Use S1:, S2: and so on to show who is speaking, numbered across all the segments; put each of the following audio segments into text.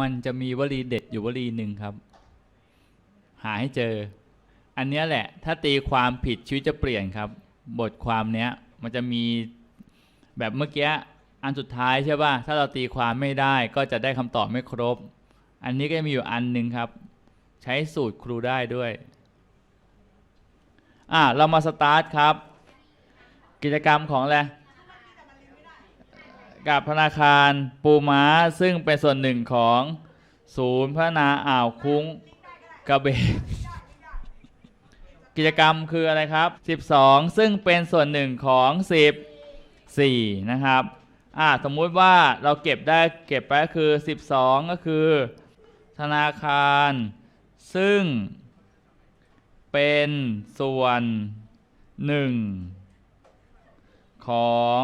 S1: มันจะมีวลีเด็ดอยู่วลีหนึ่งครับ หาให้เจอ อันนี้แหละ ถ้าตีความผิดชีวิตจะเปลี่ยนครับ บทความเนี้ย มันจะมีแบบเมื่อกี้อันสุดท้ายใช่ป่ะถ้าเราตีความไม่ได้ก็จะได้คำตอบไม่ครบ อันนี้ก็มีอยู่อันหนึ่งครับ ใช้สูตรครูได้ด้วยอะเรามาสตาร์ทครับ กิจกรรมของอะไร กับธนาคารปูม้าซึ่งเป็นส่วนหนึ่งของศูนย์พัฒนาอ่าวคุ้งกระเบนกิจกรรมคืออะไรครับ 12 ซึ่งเป็นส่วนหนึ่งของ 14 นะครับอ่าสมมุติว่าเราเก็บได้เก็บไปก็คือ 12 ก็คือ ธนาคาร ซึ่ง เป็นส่วนหนึ่งของ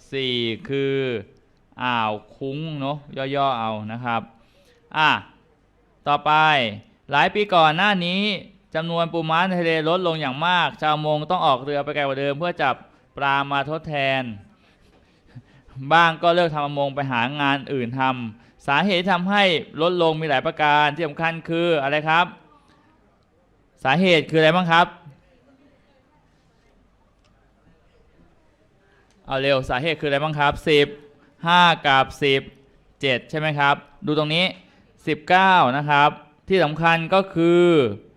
S1: 14คืออ่าวคุ้งเนาะย่อๆเอานะครับอะต่อไปหลายปีก่อนหน้านี้จำนวนปูม้าในทะเลลดลงอย่างมาก ชาวมงต้องออกเรือไปไกลกว่าเดิม เพื่อจับปลามาทดแทน บ้างก็เลิกทำประมงไปหางานอื่นทำสาเหตุที่ทำให้ลดลงมีหลายประการที่สำคัญคืออะไรครับ สาเหตุคืออะไรบ้างครับ เอาเร็วสาเหตุคืออะไรบ้างครับ 10 5 กับ 10 7 ใช่ไหมครับ ดูตรงนี้ 19 นะครับ ที่สำคัญก็คือ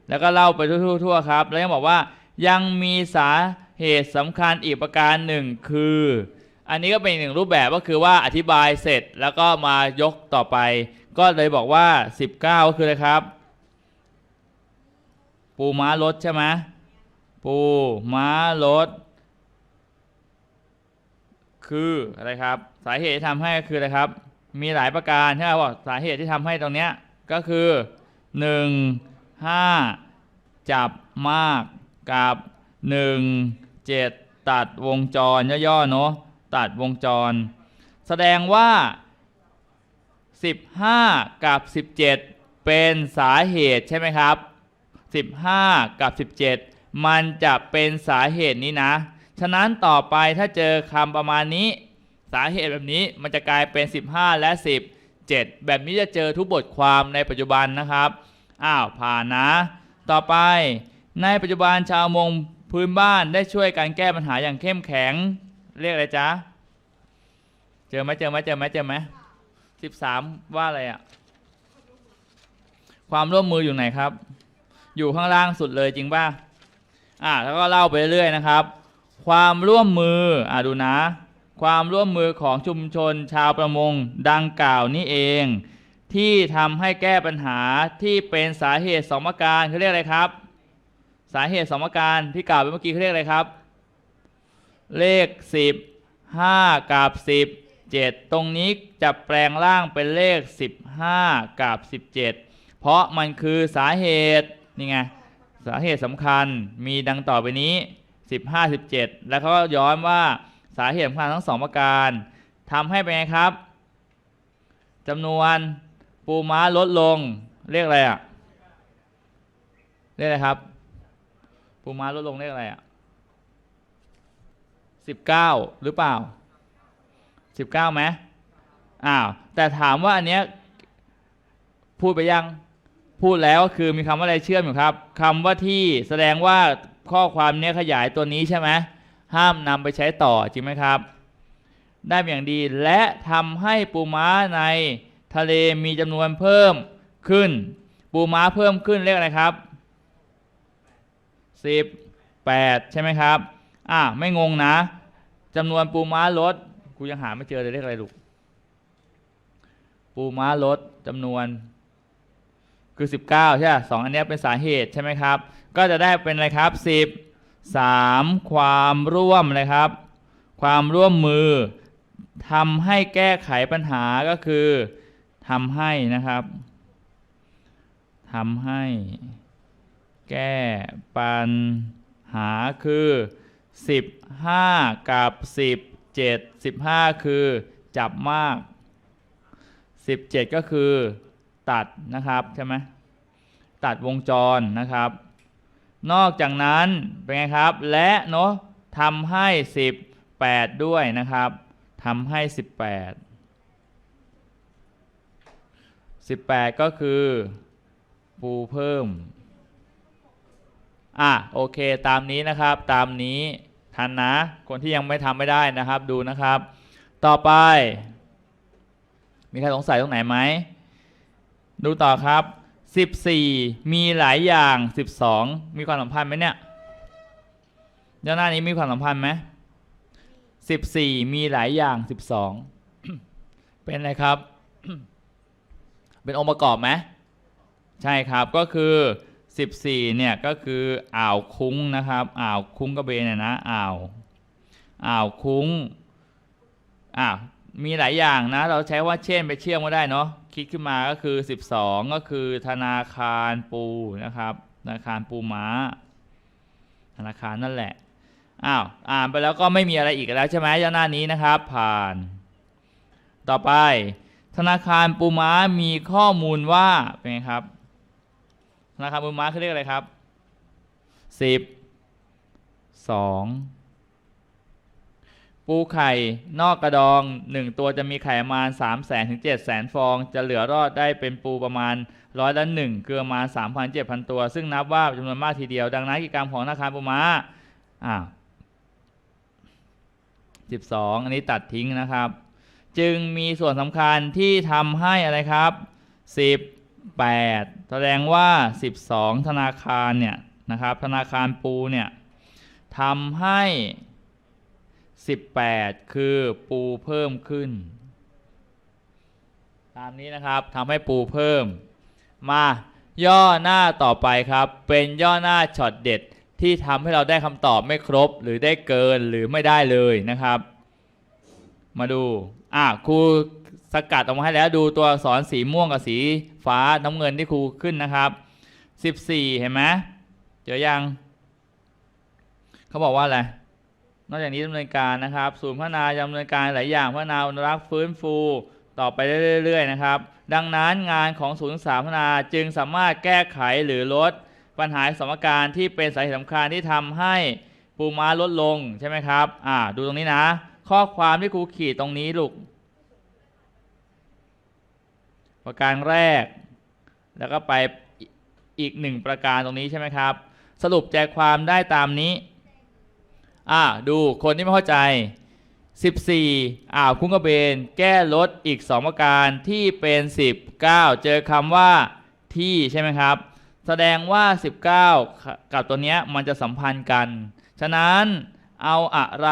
S1: แล้วก็เล่าไปทั่วๆครับ แล้วยังบอกว่ายังมีสาเหตุสำคัญอีกประการหนึ่งคือ อันนี้ก็เป็นหนึ่งรูปแบบก็คือว่าอธิบายเสร็จแล้วก็มายกต่อไป ก็เลยบอกว่า 19 ก็คืออะไรครับ ปูม้ารถใช่ไหมปูม้ารถ คืออะไรครับ สาเหตุที่ทำให้ก็คืออะไรครับ มีหลายประการใช่ไหมบอกสาเหตุที่ทำให้ตรงเนี้ยก็คือ1 5จับมากกับ1 7ตัดวงจรย่อๆเนาะตัดวงจร แสดงว่า 15 กับ 17 เป็นสาเหตุใช่ไหมครับ 15 กับ 17 มันจะเป็นสาเหตุนี้นะ ฉะนั้นต่อไปถ้าเจอคำประมาณนี้ สาเหตุแบบนี้มันจะกลายเป็น 15 และ 17 แบบนี้จะเจอทุกบทความในปัจจุบันนะครับ อ้าวผ่านนะ ต่อไป ในปัจจุบันชาวมงพื้นบ้านได้ช่วยการแก้ปัญหาอย่างเข้มแข็ง เรียกอะไรจ๊ะ เจอไหมเจอไหมเจอไหมเจอไหม13ว่าอะไรอะความร่วมมืออยู่ไหนครับ อยู่ข้างล่างสุดเลยจริงป่ะอ่าแล้วก็เล่าไปเรื่อยๆนะครับ ความร่วมมืออ่าดูนะ ความร่วมมือของชุมชนชาวประมงดังกล่าวนี้เอง ที่ทำให้แก้ปัญหาที่เป็นสาเหตุสองประการเขาเรียกอะไรครับ สาเหตุสองประการที่กล่าวไปเมื่อกี้เขาเรียกอะไรครับ เลข 10 5 กับ 10 7 ตรงนี้จะแปลงร่างเป็นเลข 15 กับ 17 เพราะมันคือสาเหตุนี่ไงสาเหตุสำคัญมีดังต่อไปนี้ 15 17 แล้วเขาก็ย้อนว่าสาเหตุสำคัญทั้งสองประการทำให้เป็นไงครับจำนวนปูม้าลดลง เรียกอะไรอะเรียกอะไรครับ ปูม้าลดลงเรียกอะไรอะ19หรือเปล่า19ไหมอ้าวแต่ถามว่าอันเนี้ยพูดไปยัง พูดแล้วก็คือมีคำว่าอะไรเชื่อมอยู่ครับคำว่าที่แสดงว่าข้อความเนี้ยขยายตัวนี้ใช่ไหมห้ามนำไปใช้ต่อจริงไหมครับ ได้เป็นอย่างดีและทำให้ปูม้าในทะเลมีจำนวนเพิ่มขึ้น ปูม้าเพิ่มขึ้นเรียกอะไรครับ18 ใช่ไหมครับอะไม่งงนะจำนวนปูม้าลดกูยังหาไม่เจอเลยเรียกอะไรลูกปูม้าลดจำนวน คือ 19 ใช่ไหมสองอันนี้เป็นสาเหตุใช่ไหมครับ ก็จะได้เป็นอะไรครับ 10 3 ความร่วมเลยครับ ความร่วมมือทำให้แก้ไขปัญหาก็คือทำให้นะครับทำให้ แก้ปัญหาคือ 15 กับ 17 15 คือจับมาก 17 ก็คือ ตัดนะครับใช่ไหมตัดวงจรนะครับ นอกจากนั้นเป็นไงครับ และเนาะทำให้ 18 ด้วยนะครับทำให้ 18 18 ก็คือปูเพิ่ม อะโอเคตามนี้นะครับตามนี้ทันนะ คนที่ยังไม่ทำไม่ได้นะครับดูนะครับ ต่อไป มีใครสงสัยตรงไหนไหม ดูต่อครับ 14 มีหลายอย่าง 12 มีความสัมพันธ์ไหมเนี่ยด้านหน้านี้มีความสัมพันธ์ไหม14 มีหลายอย่าง 12 เป็นอะไรครับ เป็นองค์ประกอบไหมใช่ครับก็คือ 14 เนี่ยก็คืออ่าวคุ้งนะครับอ่าวคุ้งกระเบนเนี่ยนะอ่าวอ่าวคุ้งอ่ามีหลายอย่างนะ เราใช้ว่าเช่นไปเชื่อมก็ได้เนาะ คิดขึ้นมาก็คือ 12 ก็คือธนาคารปูนะครับธนาคารปูม้า ธนาคารนั่นแหละอ้าวอ่านไปแล้วก็ไม่มีอะไรอีกแล้วใช่ไหมย่าหน้านี้นะครับ ผ่าน ต่อไป ธนาคารปูม้ามีข้อมูลว่าเป็นไงครับ ธนาคารปูม้าเขาเรียกอะไรครับสิบสอง ปูไข่นอกกระดองหนึ่งตัวจะมีไข่ประมาณสามแสนถึงเจ็ดแสนฟอง จะเหลือรอดได้เป็นปูประมาณร้อยละหนึ่งคือประมาณสามพันเจ็ดพันตัว ซึ่งนับว่าจำนวนมากทีเดียว ดังนั้นกิจกรรมของธนาคารปูม้าอ่าสิบสองอันนี้ตัดทิ้งนะครับ จึงมีส่วนสำคัญที่ทำให้อะไรครับ 18 แสดงว่า 12 ธนาคารเนี่ยนะครับธนาคารปูเนี่ยทำให้ 18 คือปูเพิ่มขึ้น ตามนี้นะครับทำให้ปูเพิ่ม มาย่อหน้าต่อไปครับ เป็นย่อหน้าช็อตเด็ดที่ทำให้เราได้คำตอบไม่ครบหรือได้เกินหรือไม่ได้เลยนะครับ มาดูอะครูสกัดออกมาให้แล้วดูตัวอักษรสีม่วงกับสีฟ้าน้ำเงินที่ครูขึ้นนะครับ 14 เห็นไหมเจอยังเขาบอกว่าอะไร นอกจากนี้ดำเนินการนะครับ ศูนย์พัฒนาดำเนินการหลายอย่างพัฒนาอนุรักษ์ฟื้นฟูต่อไปเรื่อยๆนะครับ ดังนั้นงานของศูนย์ศึกษาพัฒนาจึงสามารถแก้ไขหรือลด ปัญหาสมการที่เป็นสาเหตุสำคัญที่ทำให้ปูม้าลดลงใช่ไหมครับ อ่า ดูตรงนี้นะ ข้อความที่ครูขีดตรงนี้ลูก ประการแรก แล้วก็ไปอีกหนึ่งประการตรงนี้ใช่ไหมครับ สรุปใจความได้ตามนี้ อ่าดูคนที่ไม่เข้าใจ 14อ่าวคุ้งกระเบน แก้ลดอีก 2 ประการที่เป็น 19 เจอคำว่าที่ใช่ไหมครับ แสดงว่า 19 กับตัวเนี้ยมันจะสัมพันธ์กัน ฉะนั้นเอาอะไร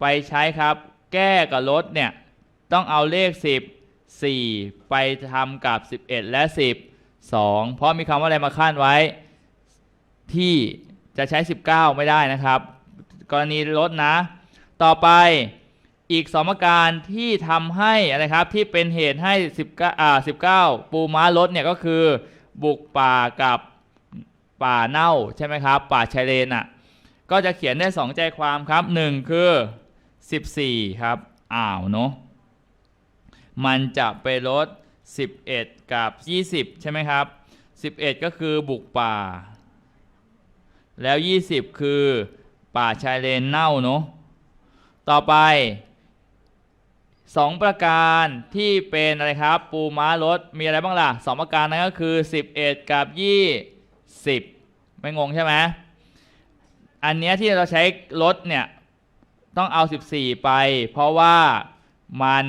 S1: ไปใช้ครับ แก้กับลดเนี่ยต้องเอาเลข 10 4 ไปทำกับ 11 และ 10 2 เพราะมีคำว่าอะไรมาขั้นไว้ ที่จะใช้ 19 ไม่ได้นะครับ กรณีลดนะ ต่อไปอีกสมการที่ทำให้อะไรครับที่เป็นเหตุให้19อ่า19 ปูม้าลดเนี่ยก็คือบุกป่ากับป่าเน่าใช่ไหมครับ ป่าชายเลนอะก็จะเขียนได้ 2 ใจความครับ 1 คือ 14 ครับอ่าวเนาะมันจะไปลด 11 กับ 20 ใช่ไหมครับ 11 ก็คือบุกป่า แล้ว 20 คือ ป่าชายเลนเน่าเนาะต่อไป2ประการที่เป็นอะไรครับ ปูม้ารถมีอะไรบ้างล่ะ2ประการนั้นก็คือ 11 กับ 20 ไม่งงใช่ไหมอันเนี้ยที่เราใช้ลดเนี่ย ต้องเอา 14 ไป เพราะว่ามัน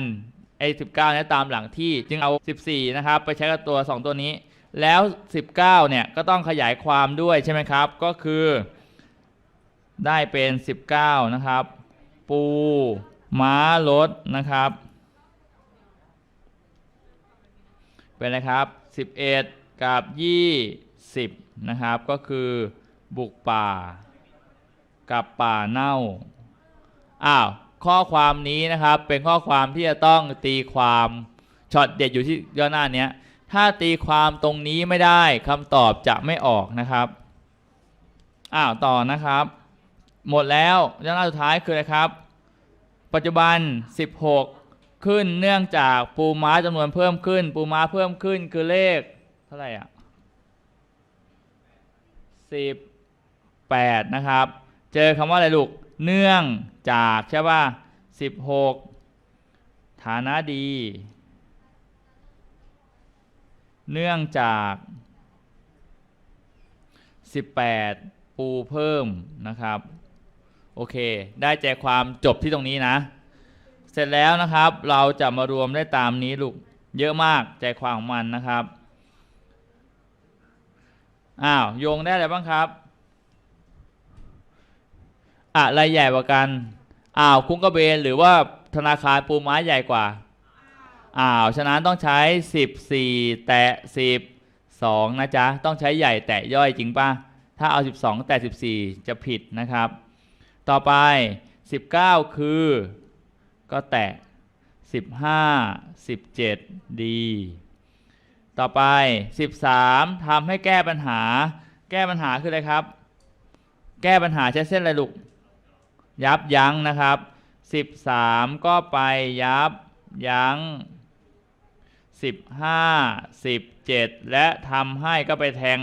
S1: ไอ้19เนี่ยตามหลังที่จึงเอา 14 นะครับ ไปใช้กับตัว 2 ตัวนี้ แล้ว 19 เนี่ย ก็ต้องขยายความด้วยใช่ไหมครับ ก็คือ ได้เป็น 19 นะครับ ปูม้ารถนะครับ เป็นอะไรครับ 11 กับ 20 นะครับ ก็คือบุกป่า กับป่าเน่า อ้าว ข้อความนี้นะครับเป็นข้อความที่จะต้องตีความช็อตเด็ดอยู่ที่ย่อหน้านี้ถ้าตีความตรงนี้ไม่ได้คำตอบจะไม่ออกนะครับ อ้าว ต่อนะครับ หมดแล้วย่อหน้าสุดท้ายคืออะไรครับ ปัจจุบัน 16 ขึ้นเนื่องจากปูม้าจำนวนเพิ่มขึ้น ปูม้าเพิ่มขึ้นคือเลขเท่าไหร่อะ18 นะครับ เจอคำว่าอะไรลูก เนื่องจากใช่ป่ะ16 ฐานะดี เนื่องจาก 18 ปูเพิ่มนะครับ โอเค ได้ใจความจบที่ตรงนี้นะ เสร็จแล้วนะครับ เราจะมารวมได้ตามนี้ลูก เยอะมากใจความของมันนะครับ อ้าวโยงได้อะไรบ้างครับ อะไรใหญ่กว่ากัน อ้าวคุ้งกระเบนหรือว่าธนาคารปูม้าใหญ่กว่า อ้าว ฉะนั้นต้องใช้ 14 แตะ 10 2 นะจ๊ะ ต้องใช้ใหญ่แตะย่อยจริงป่ะ ถ้าเอา 12 แตะ 14 จะผิดนะครับ ต่อไป 19 คือ ก็แตะ 15 17 ดี ต่อไป 13ทำให้แก้ปัญหา แก้ปัญหาคืออะไรครับ แก้ปัญหาใช้เส้นอะไรลูก ยับยั้งนะครับ 13 ก็ไปยับยั้ง15 17 และทำให้ก็ไปแทง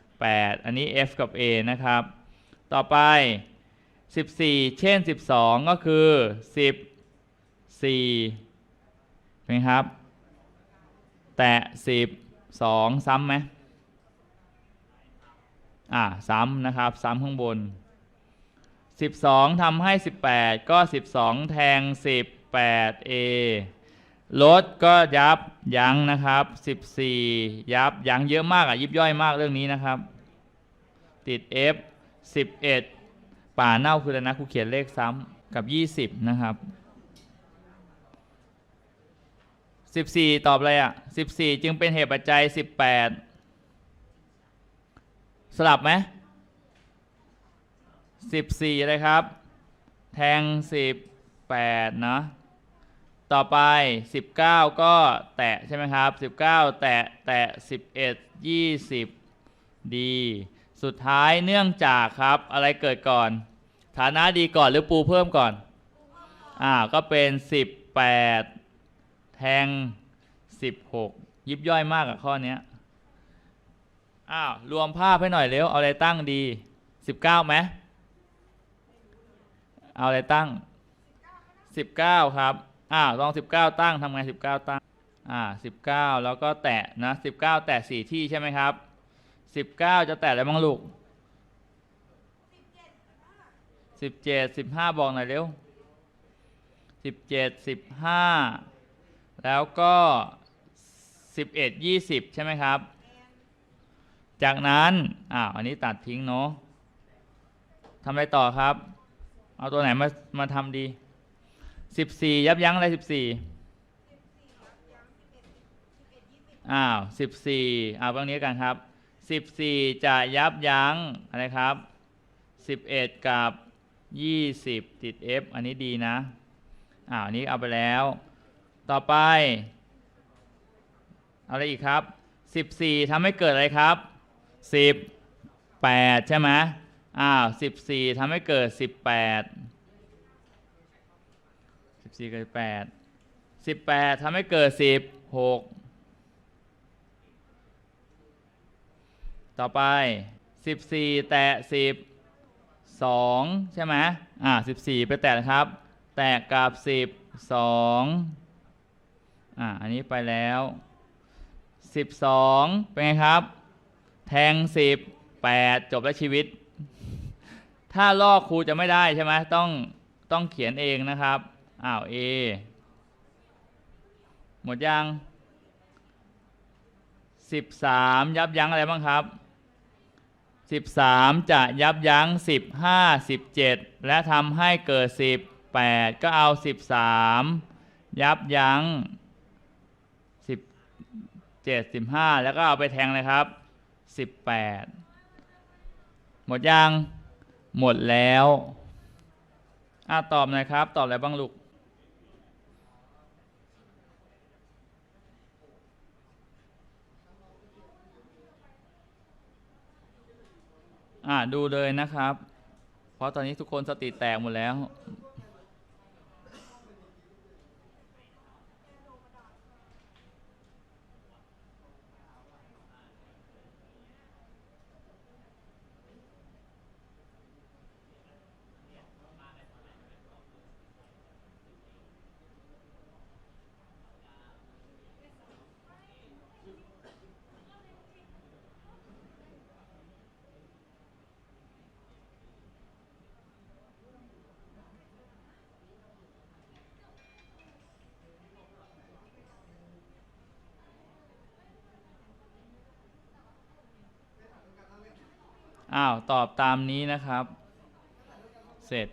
S1: 18อันนี้ F กับ A นะครับ ต่อไป 14 เช่น 12 ก็คือ 14เป็นครับ แตะ 12 ซ้ำไหมอ่าซ้ำนะครับ ซ้ำข้างบน 12ทำให้ 18 ก็ 12 แทง 18 A ลดก็ยับยั้งนะครับ 14 ยับยั้งเยอะมากอะยิบย่อยมากเรื่องนี้นะครับ ติด F 11 ป่าเน่าคืออะไรนะครูเขียนเลขซ้ำกับ20นะครับ14ตอบอะไรอะ14จึงเป็นเหตุปัจจัย18สลับไหม14อะไรครับ แทง18นาะต่อไป 19 ก็แตะใช่ไหมครับ 19 แตะแตะ11 20 ดี สุดท้ายเนื่องจากครับ อะไรเกิดก่อน ฐานะดีก่อนหรือปูเพิ่มก่อนอ่าก็เป็น 18 แทง 16 ยิบย่อยมากกับข้อนี้อ้าวรวมภาพให้หน่อยเร็ว เอาอะไรตั้งดี 19ไหมเอาอะไรตั้ง 19 ครับอ่าลอง 19 ตั้งทำไง 19 ตั้งอ่า19 แล้วก็แตะนะ 19 แตะ 4 ที่ใช่ไหมครับ 19จะแตะอะไรบ้างลูก17 15บห้าบอกหน่อยเร็ว17 15แล้วก็11 20ใช่ไหมครับ จากนั้นอ่าวอันนี้ตัดทิ้งเนาะทำอะไรต่อครับ เอาตัวไหนมามาทำดีสิบสี่ยับยั้งอะไรสิบสี่อ้าวสิบสี่เอาเรื่องนี้กันครับ สิบสี่จะยับยั้งอะไรครับสิบเอ็ดกับยี่สิบติด F อันนี้ดีนะอ้าวอันนี้เอาไปแล้ว ต่อไปอะไรอีกครับสิบสี่ทำให้เกิดอะไรครับสิบแปดใช่ไหมอ้าวสิบสี่ทำให้เกิดสิบแปดสิบสี่เกับแปดสิบแปดทำให้เกิดสิบหก ต่อไปสิบสี่แตะสิบสองใช่ไหมอ่าสิบสี่ไปแตะนะครับ แตะกับสิบสองอ่าอันนี้ไปแล้วสิบสองเป็นไงครับ แทงสิบแปดจบแล้วชีวิต ถ้าลอกครูจะไม่ได้ใช่ไหมต้องต้องเขียนเองนะครับ อ้าว A หมดยัง 13 ยับยั้งอะไรบ้างครับ 13 จะยับยั้ง 15 17 และทำให้เกิด 18 ก็เอา 13 ยับยั้ง 17 15 แล้วก็เอาไปแทงเลยครับ 18 หมดยัง หมดแล้วอะตอบหน่อยครับ ตอบอะไรบ้างลูก อ่าดูเลยนะครับ เพราะตอนนี้ทุกคนสติแตกหมดแล้ว อ้าว ตอบตามนี้นะครับ เสร็จ